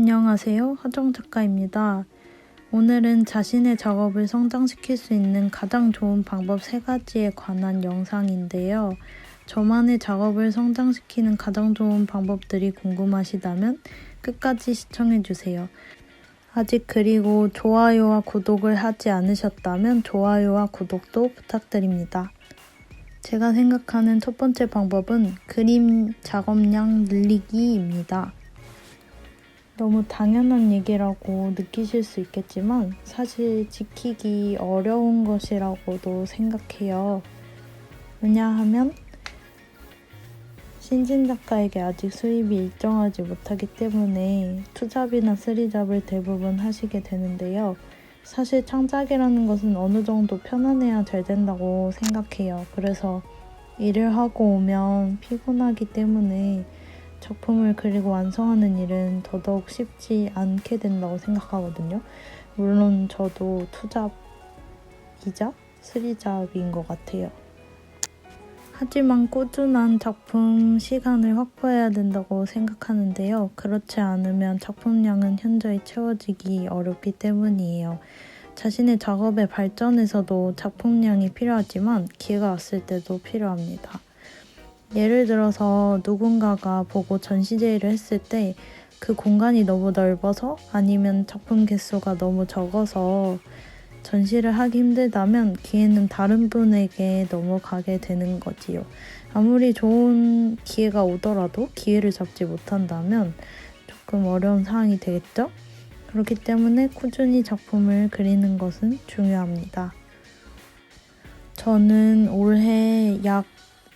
안녕하세요. 하정 작가입니다. 오늘은 자신의 작업을 성장시킬 수 있는 가장 좋은 방법 세 가지에 관한 영상인데요. 저만의 작업을 성장시키는 가장 좋은 방법들이 궁금하시다면 끝까지 시청해주세요. 아직 그리고 좋아요와 구독을 하지 않으셨다면 좋아요와 구독도 부탁드립니다. 제가 생각하는 첫 번째 방법은 그림 작업량 늘리기입니다. 너무 당연한 얘기라고 느끼실 수 있겠지만 사실 지키기 어려운 것이라고도 생각해요. 왜냐하면 신진 작가에게 아직 수입이 일정하지 못하기 때문에 투잡이나 쓰리잡을 대부분 하시게 되는데요. 사실 창작이라는 것은 어느 정도 편안해야 잘 된다고 생각해요. 그래서 일을 하고 오면 피곤하기 때문에 작품을 그리고 완성하는 일은 더더욱 쉽지 않게 된다고 생각하거든요. 물론 저도 투잡이자 쓰리잡인 것 같아요. 하지만 꾸준한 작품 시간을 확보해야 된다고 생각하는데요. 그렇지 않으면 작품량은 현저히 채워지기 어렵기 때문이에요. 자신의 작업의 발전에서도 작품량이 필요하지만 기회가 왔을 때도 필요합니다. 예를 들어서 누군가가 보고 전시 제의를 했을 때 그 공간이 너무 넓어서 아니면 작품 개수가 너무 적어서 전시를 하기 힘들다면 기회는 다른 분에게 넘어가게 되는 거지요. 아무리 좋은 기회가 오더라도 기회를 잡지 못한다면 조금 어려운 상황이 되겠죠? 그렇기 때문에 꾸준히 작품을 그리는 것은 중요합니다. 저는 올해 약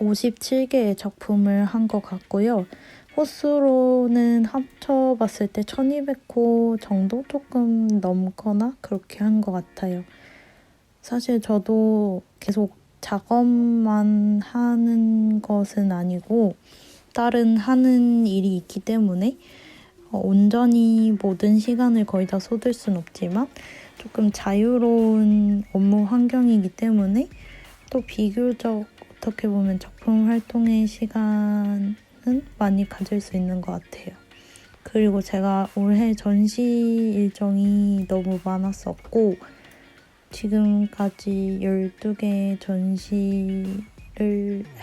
57개의 작품을 한 것 같고요. 호수로는 합쳐봤을 때 1200호 정도 조금 넘거나 그렇게 한 것 같아요. 사실 저도 계속 작업만 하는 것은 아니고 다른 하는 일이 있기 때문에 어, 온전히 모든 시간을 거의 다 쏟을 순 없지만 조금 자유로운 업무 환경이기 때문에 또 비교적 어떻게 보면 작품 활동의 시간은 많이 가질 수 있는 것 같아요. 그리고 제가 올해 전시 일정이 너무 많았었고, 지금까지 12개 전시를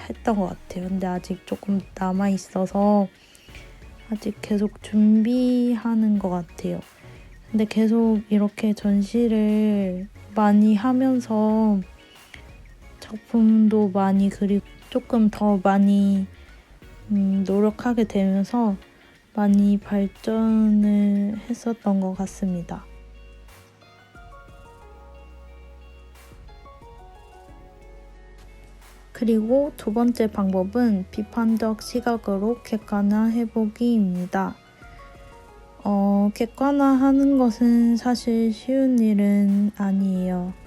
했던 것 같아요. 근데 아직 조금 남아 있어서 아직 계속 준비하는 것 같아요. 근데 계속 이렇게 전시를 많이 하면서 작품도 많이 그리고 조금 더 많이 음, 노력하게 되면서 많이 발전을 했었던 것 같습니다. 그리고 두 번째 방법은 비판적 시각으로 객관화해 보기입니다. 어, 객관화하는 것은 사실 쉬운 일은 아니에요.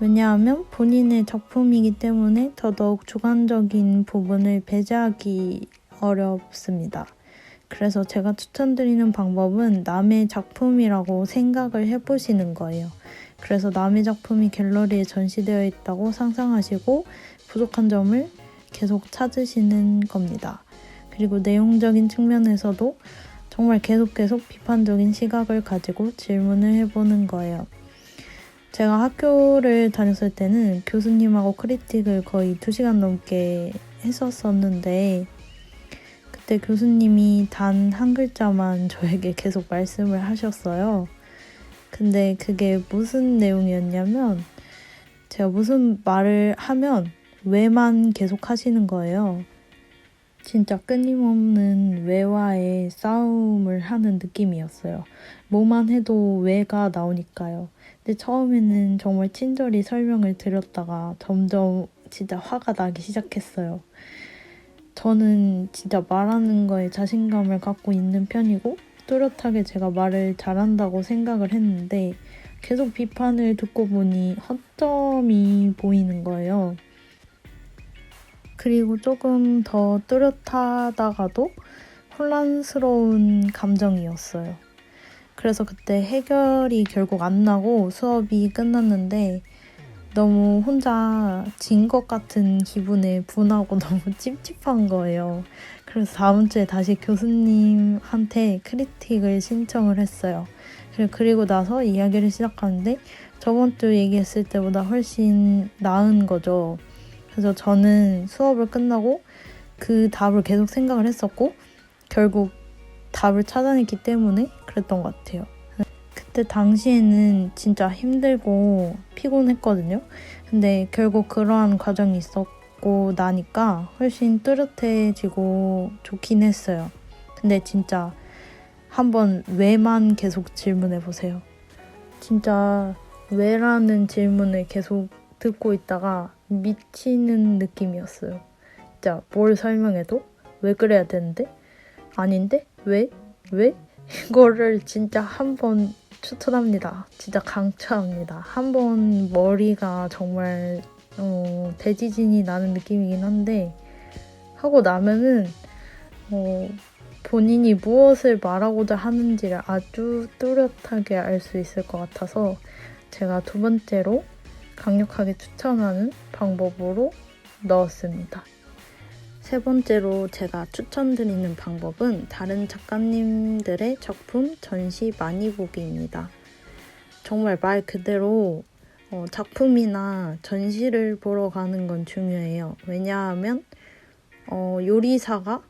왜냐하면 본인의 작품이기 때문에 더더욱 주관적인 부분을 배제하기 어렵습니다. 그래서 제가 추천드리는 방법은 남의 작품이라고 생각을 해보시는 거예요. 그래서 남의 작품이 갤러리에 전시되어 있다고 상상하시고 부족한 점을 계속 찾으시는 겁니다. 그리고 내용적인 측면에서도 정말 계속 계속 비판적인 시각을 가지고 질문을 해보는 거예요. 제가 학교를 다녔을 때는 교수님하고 크리틱을 거의 2시간 넘게 했었었는데 그때 교수님이 단 한 글자만 저에게 계속 말씀을 하셨어요. 근데 그게 무슨 내용이었냐면 제가 무슨 말을 하면 왜만 계속 하시는 거예요. 진짜 끊임없는 왜와의 싸움을 하는 느낌이었어요. 뭐만 해도 왜가 나오니까요. 근데 처음에는 정말 친절히 설명을 드렸다가 점점 진짜 화가 나기 시작했어요. 저는 진짜 말하는 거에 자신감을 갖고 있는 편이고 뚜렷하게 제가 말을 잘한다고 생각을 했는데 계속 비판을 듣고 보니 허점이 보이는 거예요. 그리고 조금 더 뚜렷하다가도 혼란스러운 감정이었어요. 그래서 그때 해결이 결국 안 나고 수업이 끝났는데 너무 혼자 진 것 같은 기분에 분하고 너무 찝찝한 거예요. 그래서 다음 주에 다시 교수님한테 크리틱을 신청을 했어요. 그리고- 나서 이야기를 시작하는데 저번 주 얘기했을 때보다 훨씬 나은 거죠. 그래서 저는 수업을 끝나고 그 답을 계속 생각을 했었고 결국 답을 찾아냈기 때문에 그랬던 것 같아요. 그때 당시에는 진짜 힘들고 피곤했거든요. 근데 결국 그러한 과정이 있었고 나니까 훨씬 뚜렷해지고 좋긴 했어요. 근데 진짜 한번 왜만 계속 질문해 보세요. 진짜 왜라는 질문을 계속 듣고 있다가 미치는 느낌이었어요. 진짜 뭘 설명해도 왜 그래야 되는데? 아닌데? 왜? 왜? 이거를 진짜 한 번 추천합니다. 진짜 강추합니다. 한 번 머리가 정말 어, 대지진이 나는 느낌이긴 한데 하고 나면은 어, 본인이 무엇을 말하고자 하는지를 아주 뚜렷하게 알 수 있을 것 같아서 제가 두 번째로 강력하게 추천하는 방법으로 넣었습니다. 세 번째로 제가 추천드리는 방법은 다른 작가님들의 작품 전시 많이 보기입니다. 정말 말 그대로 어, 작품이나 전시를 보러 가는 건 중요해요. 왜냐하면 어, 요리사가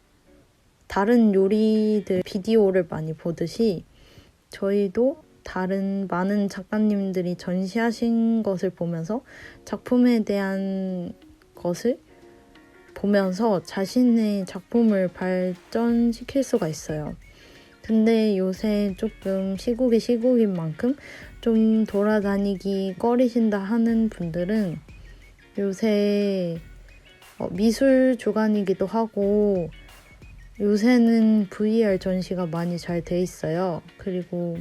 다른 요리들 비디오를 많이 보듯이 저희도 다른 많은 작가님들이 전시하신 것을 보면서 작품에 대한 것을 보면서 자신의 작품을 발전시킬 수가 있어요. 근데 요새 조금 시국이 시국인 만큼 좀 돌아다니기 꺼리신다 하는 분들은 요새 어, 미술 주간이기도 하고 요새는 VR 전시가 많이 잘 돼 있어요. 그리고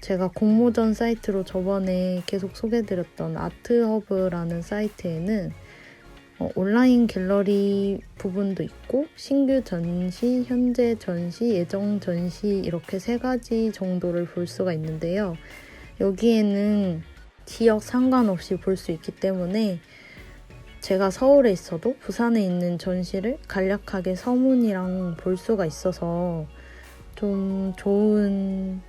제가 공모전 사이트로 저번에 계속 소개드렸던 아트허브라는 사이트에는 어, 온라인 갤러리 부분도 있고 신규 전시, 현재 전시, 예정 전시 이렇게 세 가지 정도를 볼 수가 있는데요. 여기에는 지역 상관없이 볼 수 있기 때문에 제가 서울에 있어도 부산에 있는 전시를 간략하게 서문이랑 볼 수가 있어서 좀 좋은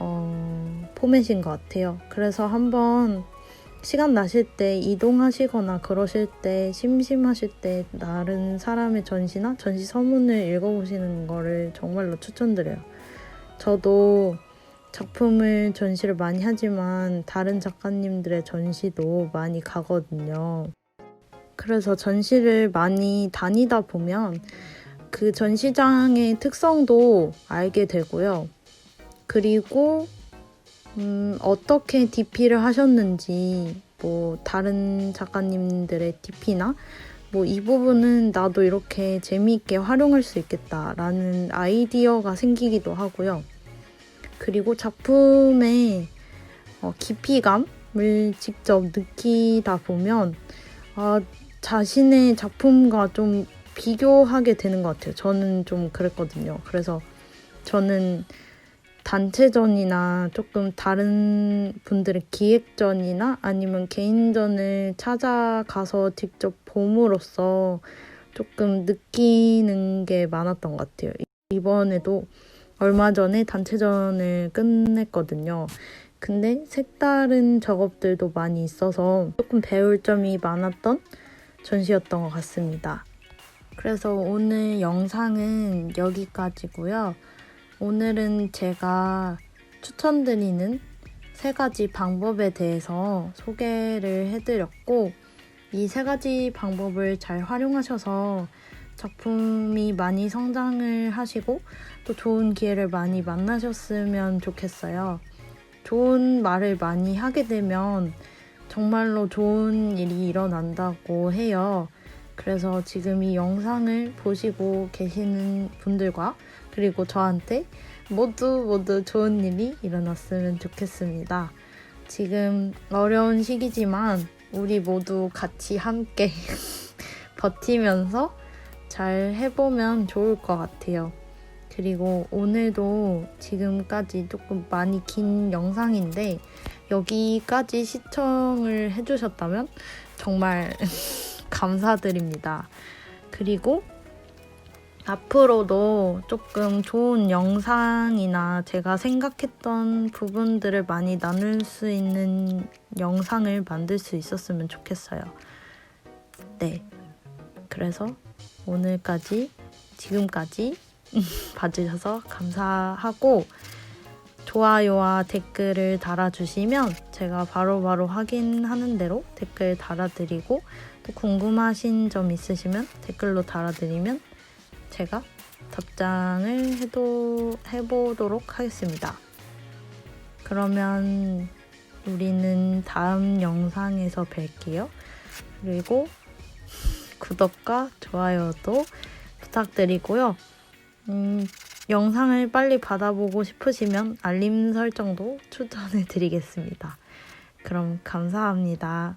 어, 포맷인 것 같아요. 그래서 한번 시간 나실 때 이동하시거나 그러실 때 심심하실 때 다른 사람의 전시나 전시 서문을 읽어보시는 거를 정말로 추천드려요. 저도 작품을 전시를 많이 하지만 다른 작가님들의 전시도 많이 가거든요. 그래서 전시를 많이 다니다 보면 그 전시장의 특성도 알게 되고요. 그리고 음, 어떻게 DP를 하셨는지 뭐 다른 작가님들의 DP나 뭐 이 부분은 나도 이렇게 재미있게 활용할 수 있겠다라는 아이디어가 생기기도 하고요. 그리고 작품의 어, 깊이감을 직접 느끼다 보면 아, 자신의 작품과 좀 비교하게 되는 것 같아요. 저는 좀 그랬거든요. 그래서 저는 단체전이나 조금 다른 분들의 기획전이나 아니면 개인전을 찾아가서 직접 봄으로써 조금 느끼는 게 많았던 것 같아요. 이번에도 얼마 전에 단체전을 끝냈거든요. 근데 색다른 작업들도 많이 있어서 조금 배울 점이 많았던 전시였던 것 같습니다. 그래서 오늘 영상은 여기까지고요. 오늘은 제가 추천드리는 세 가지 방법에 대해서 소개를 해드렸고, 이 세 가지 방법을 잘 활용하셔서 작품이 많이 성장을 하시고 또 좋은 기회를 많이 만나셨으면 좋겠어요. 좋은 말을 많이 하게 되면 정말로 좋은 일이 일어난다고 해요. 그래서 지금 이 영상을 보시고 계시는 분들과 그리고 저한테 모두 모두 좋은 일이 일어났으면 좋겠습니다. 지금 어려운 시기지만 우리 모두 같이 함께 버티면서 잘 해보면 좋을 것 같아요. 그리고 오늘도 지금까지 조금 많이 긴 영상인데 여기까지 시청을 해주셨다면 정말 감사드립니다. 그리고 앞으로도 조금 좋은 영상이나 제가 생각했던 부분들을 많이 나눌 수 있는 영상을 만들 수 있었으면 좋겠어요. 네. 그래서 오늘까지, 지금까지 봐주셔서 감사하고, 좋아요와 댓글을 달아주시면 제가 바로바로 확인하는 대로 댓글 달아드리고, 또 궁금하신 점 있으시면 댓글로 달아드리면 제가 답장을 해도, 해보도록 하겠습니다. 그러면 우리는 다음 영상에서 뵐게요. 그리고 구독과 좋아요도 부탁드리고요. 음, 영상을 빨리 받아보고 싶으시면 알림 설정도 추천해 드리겠습니다. 그럼 감사합니다.